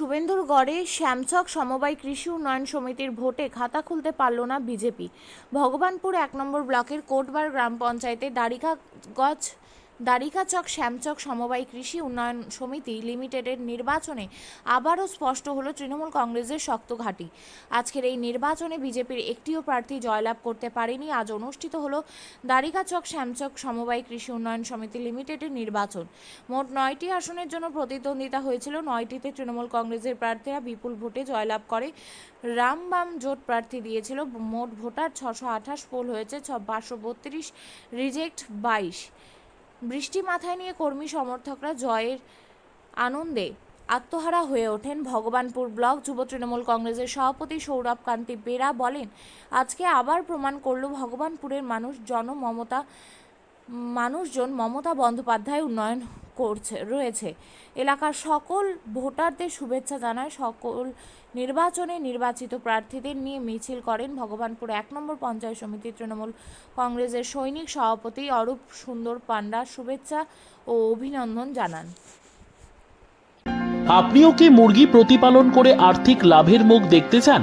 নরেন্দ্রগড়ে শ্যামচক সমবায় কৃষি উন্নয়ন সমিতির ভোটে খাতা খুলতে পারল না বিজেপি। ভগবানপুর এক নম্বর ব্লকের কোটবার গ্রাম পঞ্চায়েতে দারিকাগজ দারিকাচক শ্যামচক সমবায় কৃষি উন্নয়ন সমিতি লিমিটেডের নির্বাচনে আবারও স্পষ্ট হলো তৃণমূল কংগ্রেসের শক্ত ঘাঁটি। আজকের এই নির্বাচনে বিজেপির একটিও প্রার্থী জয়লাভ করতে পারেনি। আজ অনুষ্ঠিত হলো দারিকাচক শ্যামচক সমবায় কৃষি উন্নয়ন সমিতি লিমিটেডের নির্বাচন। মোট নয়টি আসনের জন্য প্রতিদ্বন্দ্বিতা হয়েছিল। নয়টিতে তৃণমূল কংগ্রেসের প্রার্থীরা বিপুল ভোটে জয়লাভ করে। রামবাম জোট প্রার্থী দিয়েছিল। মোট ভোটার ছশো আঠাশ পোল হয়েছে, ছ পাঁচশো বত্রিশ, রিজেক্ট বাইশ। বৃষ্টি মাথায় নিয়ে কর্মী সমর্থকরা জয়ের আনন্দে আত্মহারা হয়ে ওঠেন ভগবানপুর ব্লক যুব তৃণমূল কংগ্রেসের সভাপতি সৌরভ কান্তি বেরা বলেন, আজকে আবার প্রমাণ করল ভগবানপুরের মানুষ জনমমতা মানুষজন মমতা বন্দ্যোপাধ্যায় উন্নয়ন করছে, রয়েছে। এলাকার সকল ভোটারদের শুভেচ্ছা জানায় সকল নির্বাচনে নির্বাচিত প্রার্থীদের নিয়ে মিছিল করেন ভগবানপুর এক নম্বর পঞ্চায়েত সমিতি তৃণমূল কংগ্রেসের সৈনিক সভাপতি অরূপ সুন্দর পান্ডা শুভেচ্ছা ও অভিনন্দন জানান। আপনিও কি মুরগি প্রতিপালন করে আর্থিক লাভের মুখ দেখতে চান?